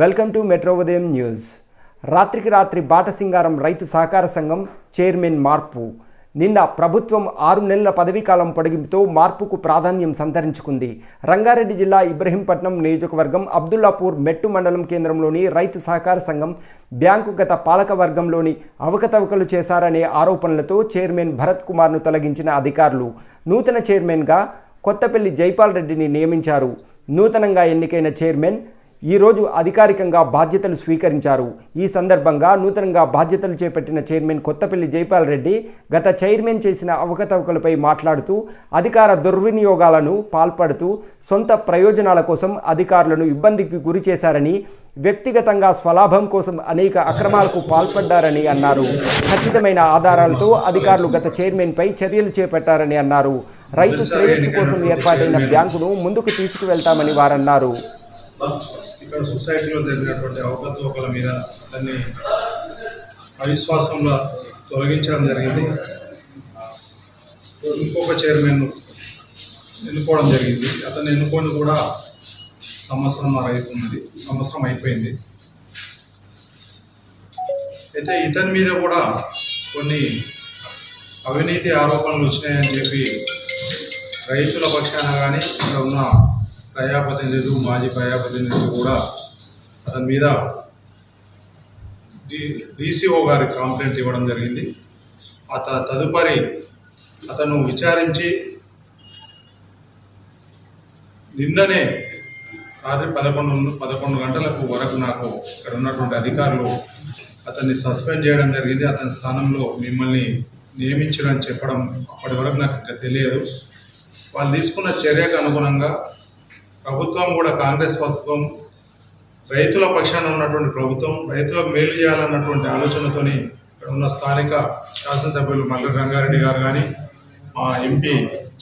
Welcome to metro ఉదయం news. రాత్రికి రాత్రి బాటసింగారం రైతు సహకార సంఘం చైర్మన్ మార్పు. నిన్న ప్రభుత్వం ఆరు నెలల పదవీకాలం పొడిగింపుతో మార్పుకు ప్రాధాన్యం సంతరించుకుంది. రంగారెడ్డి జిల్లా ఇబ్రహీంపట్నం నియోజకవర్గం అబ్దుల్లాపూర్ మెట్టు మండలం కేంద్రంలోని రైతు సహకార సంఘం బ్యాంకు గత పాలక వర్గంలోని అవకతవకలు చేశారనే ఆరోపణలతో చైర్మన్ భరత్ కుమార్ను తొలగించిన అధికారులు నూతన చైర్మన్గా కొత్తపల్లి జైపాల్ రెడ్డిని నియమించారు. నూతనంగా ఎన్నికైన చైర్మన్ ఈరోజు అధికారికంగా బాధ్యతలు స్వీకరించారు. ఈ సందర్భంగా నూతనంగా బాధ్యతలు చేపట్టిన చైర్మన్ కొత్తపల్లి జైపాల్ రెడ్డి గత చైర్మన్ చేసిన అవకతవకలపై మాట్లాడుతూ అధికార దుర్వినియోగాలను పాల్పడుతూ సొంత ప్రయోజనాల కోసం అధికారులను ఇబ్బందికి గురి చేశారని వ్యక్తిగతంగా స్వలాభం కోసం అనేక అక్రమాలకు పాల్పడ్డారని అన్నారు. ఖచ్చితమైన ఆధారాలతో అధికారులు గత చైర్మన్పై చర్యలు చేపట్టారని అన్నారు. రైతు శ్రేయస్సు కోసం ఏర్పాటైన బ్యాంకును ముందుకు తీసుకువెళ్తామని వారన్నారు. ఇక్కడ సొసైటీలో జరిగినటువంటి అవకతవకల మీద అతన్ని అవిశ్వాసంలో తొలగించడం జరిగింది. ఇంకొక చైర్మన్ ఎన్నుకోవడం జరిగింది. అతన్ని ఎన్నుకొని కూడా సంవత్సరం అవుతున్నది సంవత్సరం అయిపోయింది. అయితే ఇతని మీద కూడా కొన్ని అవినీతి ఆరోపణలు వచ్చినాయని చెప్పి రైతుల పక్షాన కానీ ఇక్కడ ఉన్న ప్రజాప్రతినిధులు మాజీ ప్రజాప్రతినిధులు కూడా అతని మీద డి డీసీఓ గారికి కంప్లైంట్ ఇవ్వడం జరిగింది. అత తదుపరి అతను విచారించి నిన్ననే రాత్రి పదకొండు పదకొండు గంటలకు వరకు నాకు ఇక్కడ ఉన్నటువంటి అధికారులు అతన్ని సస్పెండ్ చేయడం జరిగింది. అతని స్థానంలో మిమ్మల్ని నియమించడం చెప్పడం అప్పటి వరకు నాకు ఇంకా తెలియదు. వాళ్ళు తీసుకున్న చర్యకు అనుగుణంగా ప్రభుత్వం కూడా కాంగ్రెస్ ప్రభుత్వం రైతుల పక్షాన ఉన్నటువంటి ప్రభుత్వం రైతులకు మేలు చేయాలన్నటువంటి ఆలోచనతోని ఇక్కడ ఉన్న స్థానిక శాసనసభ్యులు మల్లి రంగారెడ్డి గారు కానీ మా ఎంపీ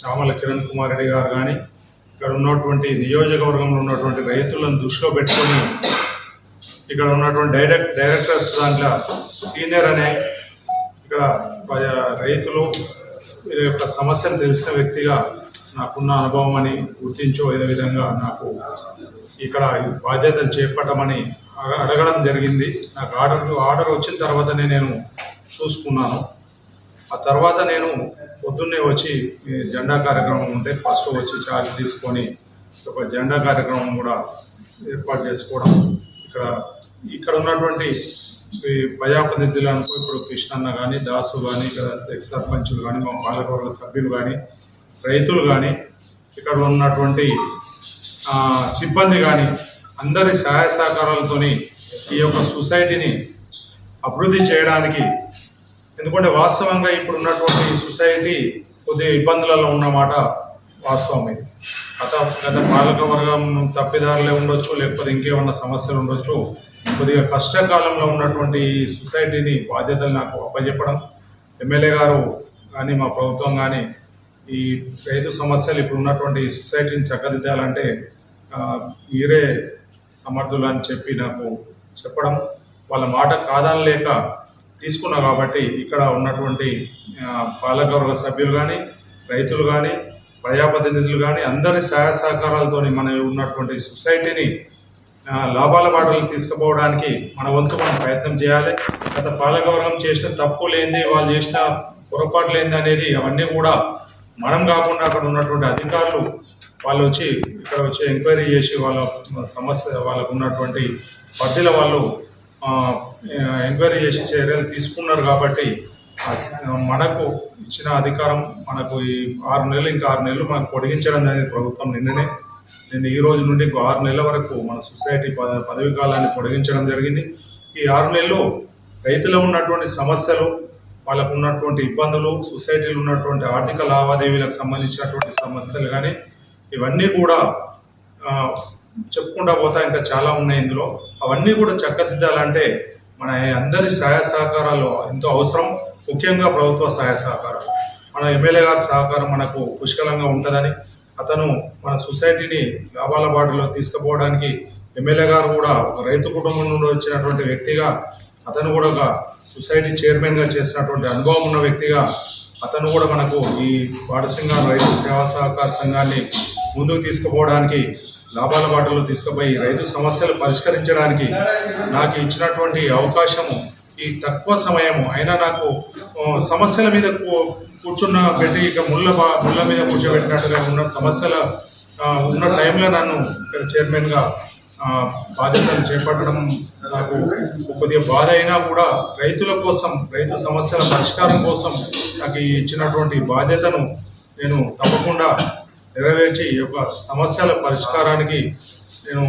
చామల కిరణ్ కుమార్ రెడ్డి గారు కానీ ఇక్కడ ఉన్నటువంటి నియోజకవర్గంలో ఉన్నటువంటి రైతులను దృష్టిలో పెట్టుకొని ఇక్కడ ఉన్నటువంటి డైరెక్ట్ డైరెక్టర్స్ దాంట్లో సీనియర్ అనే ఇక్కడ రైతులు ఈ యొక్క సమస్యను తెలిసిన వ్యక్తిగా నాకున్న అనుభవం అని గుర్తించో. ఏదో విధంగా నాకు ఇక్కడ బాధ్యతలు చేపట్టమని అడగడం జరిగింది. నాకు ఆర్డర్ ఆర్డర్ వచ్చిన తర్వాతనే నేను చూసుకున్నాను. ఆ తర్వాత నేను పొద్దున్నే వచ్చి జెండా కార్యక్రమం ఉంటే ఫస్ట్ వచ్చి చార్జ్ తీసుకొని ఒక జెండా కార్యక్రమం కూడా ఏర్పాటు చేసుకోవడం. ఇక్కడ ఇక్కడ ఉన్నటువంటి ప్రజాప్రతినిధులు అనుకో ఇప్పుడు కృష్ణన్న కానీ దాసు కానీ ఇక్కడ ఎక్స్ సర్పంచులు కానీ మా పాలకవర్గ సభ్యులు కానీ రైతులు కానీ ఇక్కడ ఉన్నటువంటి సిబ్బంది కానీ అందరి సహాయ సహకారాలతోని ఈ యొక్క సొసైటీని అభివృద్ధి చేయడానికి ఎందుకంటే వాస్తవంగా ఇప్పుడు ఉన్నటువంటి సొసైటీ కొద్దిగా ఇబ్బందులలో ఉన్నమాట వాస్తవం ఇది గత గత పాలక వర్గం తప్పిదారులే ఉండొచ్చు లేకపోతే ఇంకేమన్నా సమస్యలు ఉండొచ్చు. కొద్దిగా కష్టకాలంలో ఉన్నటువంటి ఈ సొసైటీని బాధ్యతలు నాకు అప్పచెప్పడం ఎమ్మెల్యే గారు కానీ మా ప్రభుత్వం కానీ ఈ రైతు సమస్యలు ఇప్పుడు ఉన్నటువంటి సొసైటీని చక్కదిద్దాలంటే మీరే సమర్థులు అని చెప్పి నాకు చెప్పడం వాళ్ళ మాట కాదనలేక తీసుకున్నా కాబట్టి ఇక్కడ ఉన్నటువంటి పాలకవర్గ సభ్యులు కానీ రైతులు కానీ ప్రజాప్రతినిధులు కానీ అందరి సహాయ సహకారాలతోని మన ఉన్నటువంటి సొసైటీని లాభాల బాటలు తీసుకుపోవడానికి మన వంతు మనం ప్రయత్నం చేయాలి. గత పాలకవర్గం చేసిన తప్పు లేనిది వాళ్ళు చేసిన పొరపాటు లేనిది అనేది అవన్నీ కూడా మనం కాకుండా అక్కడ ఉన్నటువంటి అధికారులు వాళ్ళు వచ్చి ఇక్కడ వచ్చి ఎంక్వైరీ చేసి వాళ్ళ సమస్య వాళ్ళకు ఉన్నటువంటి పరిధిలో వాళ్ళు ఎంక్వైరీ చేసి చర్యలు తీసుకున్నారు కాబట్టి మనకు ఇచ్చిన అధికారం మనకు ఈ ఆరు నెలలు ఇంకా ఆరు నెలలు మనకు పొడిగించడం అనేది ప్రభుత్వం నిన్ననే నేను ఈ రోజు నుండి ఇంకో ఆరు నెలల వరకు మన సొసైటీ పద పదవి కాలాన్ని పొడిగించడం జరిగింది. ఈ ఆరు నెలలు రైతులు ఉన్నటువంటి సమస్యలు వాళ్ళకు ఉన్నటువంటి ఇబ్బందులు సొసైటీలో ఉన్నటువంటి ఆర్థిక లావాదేవీలకు సంబంధించినటువంటి సమస్యలు కానీ ఇవన్నీ కూడా చెప్పుకుంటా పోతా ఇంకా చాలా ఉన్నాయి ఇందులో. అవన్నీ కూడా చక్కదిద్దాలంటే మన అందరి సహాయ సహకారాలు ఎంతో అవసరం. ముఖ్యంగా ప్రభుత్వ సహాయ సహకారం. మన ఎమ్మెల్యే గారి సహకారం మనకు పుష్కలంగా ఉంటుందని అతను మన సొసైటీని లాభాల బాటలో తీసుకుపోవడానికి ఎమ్మెల్యే గారు కూడా ఒక రైతు కుటుంబం నుండి వచ్చినటువంటి వ్యక్తిగా అతను కూడా ఒక సొసైటీ చైర్మన్గా చేసినటువంటి అనుభవం ఉన్న వ్యక్తిగా అతను కూడా మనకు ఈ పాడసింగారు రైతు సేవా సహకార సంఘాన్ని ముందుకు తీసుకుపోవడానికి లాభాల బాటలో తీసుకుపోయి రైతు సమస్యలు పరిష్కరించడానికి నాకు ఇచ్చినటువంటి అవకాశము ఈ తక్కువ సమయము. అయినా నాకు సమస్యల మీద కూ- కూర్చున్న పెట్టి ఇక ముళ్ళ బా- ముళ్ళ మీద కూర్చోబెట్టినట్టుగా ఉన్న సమస్యల ఉన్న టైంలో నన్ను ఇక్కడ చైర్మన్గా బాధ్యతలు చేపట్టడం నాకు కొద్దిగా బాధ అయినా కూడా రైతుల కోసం రైతు సమస్యల పరిష్కారం కోసం నాకు ఇచ్చినటువంటి బాధ్యతను నేను తప్పకుండా నెరవేర్చి ఈ యొక్క సమస్యల పరిష్కారానికి నేను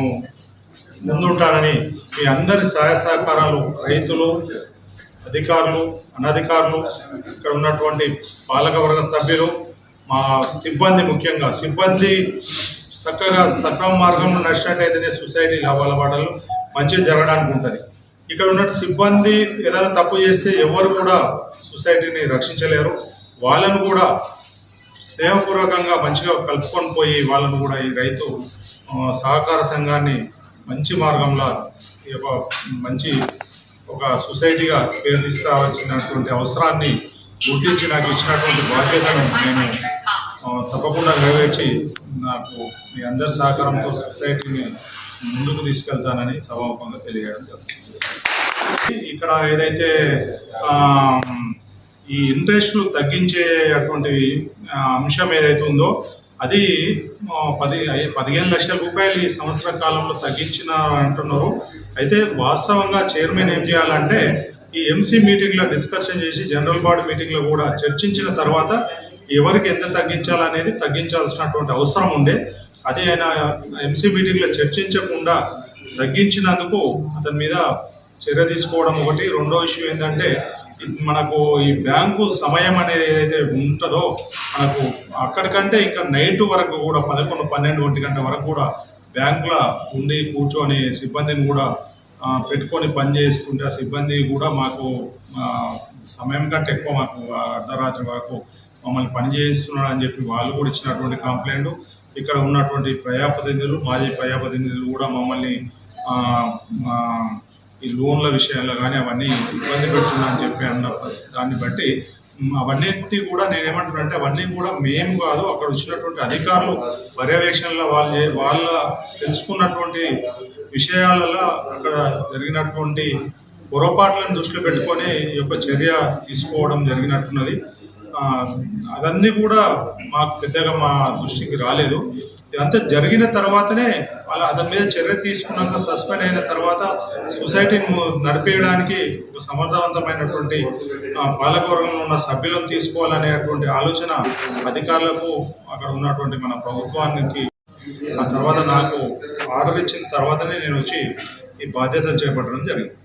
ముందుంటానని మీ అందరి సహాయ సహకారాలు రైతులు అధికారులు అనధికారులు ఇక్కడ ఉన్నటువంటి పాలకవర్గ సభ్యులు మా సిబ్బంది ముఖ్యంగా సిబ్బంది చక్కగా సక్రమ మార్గంలో నడిచినట్టయితేనే సొసైటీ లాభాల బాటలు మంచిగా జరగడానికి ఉంటుంది. ఇక్కడ ఉన్న సిబ్బంది ఏదైనా తప్పు చేస్తే ఎవరు కూడా సొసైటీని రక్షించలేరు. వాళ్ళను కూడా స్నేహపూర్వకంగా మంచిగా కలుపుకొని పోయి వాళ్ళను కూడా ఈ రైతు సహకార సంఘాన్ని మంచి మార్గంలో మంచి ఒక సొసైటీగా పేరు తీసుకురావాల్సినటువంటి అవసరాన్ని గుర్తించి నాకు ఇచ్చినటువంటి బాధ్యతను నేను తప్పకుండా నెరవేర్చి నాకు మీ అందరి సహకారంతో సొసైటీని ముందుకు తీసుకెళ్తానని సభాముఖంగా తెలియడం జరుగుతుంది. ఇక్కడ ఏదైతే ఈ ఇంట్రెస్ట్లు తగ్గించేటువంటి అంశం ఏదైతే ఉందో అది పది పదిహేను లక్షల రూపాయలు ఈ సంవత్సర కాలంలో తగ్గించిన అంటున్నారు. అయితే వాస్తవంగా చైర్మన్ ఏం చేయాలంటే ఈ ఎంసీ మీటింగ్లో డిస్కషన్ చేసి జనరల్ బాడీ మీటింగ్లో కూడా చర్చించిన తర్వాత ఎవరికి ఎంత తగ్గించాలనేది తగ్గించాల్సినటువంటి అవసరం ఉండే. అది ఆయన ఎంసీ మీటింగ్లో చర్చించకుండా తగ్గించినందుకు అతని మీద చర్య తీసుకోవడం ఒకటి. రెండో ఇష్యూ ఏంటంటే మనకు ఈ బ్యాంకు సమయం అనేది ఏదైతే ఉంటుందో మనకు అక్కడికంటే ఇంకా నైట్ వరకు కూడా పదకొండు పన్నెండు ఒంటి గంట వరకు కూడా బ్యాంకులో ఉండి కూర్చొని సిబ్బందిని కూడా పెట్టుకొని పని చేసుకుంటే ఆ సిబ్బంది కూడా మాకు సమయం కంటే ఎక్కువ మాకు అర్ధరాత్రి వరకు మమ్మల్ని పనిచేయిస్తున్నాడు అని చెప్పి వాళ్ళు కూడా ఇచ్చినటువంటి కంప్లైంట్ ఇక్కడ ఉన్నటువంటి ప్రజాప్రతినిధులు మాజీ ప్రజాప్రతినిధులు కూడా మమ్మల్ని ఈ లోన్ల విషయంలో కానీ అవన్నీ ఇబ్బంది పెడుతున్నా అని చెప్పి అన్న దాన్ని బట్టి అవన్నీ అవన్నిటి కూడా నేను ఏమంటున్నానంటే అవన్నీ కూడా మేము కాదు అక్కడ వచ్చినటువంటి అధికారులు పర్యవేక్షణలో వాళ్ళు వాళ్ళ తెలుసుకున్నటువంటి విషయాలలో అక్కడ జరిగినటువంటి పొరపాట్లను దృష్టిలో పెట్టుకొని ఈ యొక్క చర్య తీసుకోవడం జరిగినట్టున్నది. అదన్నీ కూడా మాకు పెద్దగా మా దృష్టికి రాలేదు. ఇదంతా జరిగిన తర్వాతనే వాళ్ళ అతని మీద చర్య తీసుకున్నాక సస్పెండ్ అయిన తర్వాత సొసైటీని నడిపేయడానికి ఒక సమర్థవంతమైనటువంటి ఆ, పాలకవర్గంలో ఉన్న సభ్యులను తీసుకోవాలనేటువంటి ఆలోచన అధికారులకు అక్కడ ఉన్నటువంటి మన ప్రభుత్వానికి ఆ తర్వాత నాకు ఆర్డర్ ఇచ్చిన తర్వాతనే నేను వచ్చి ఈ బాధ్యతలు చేపట్టడం జరిగింది.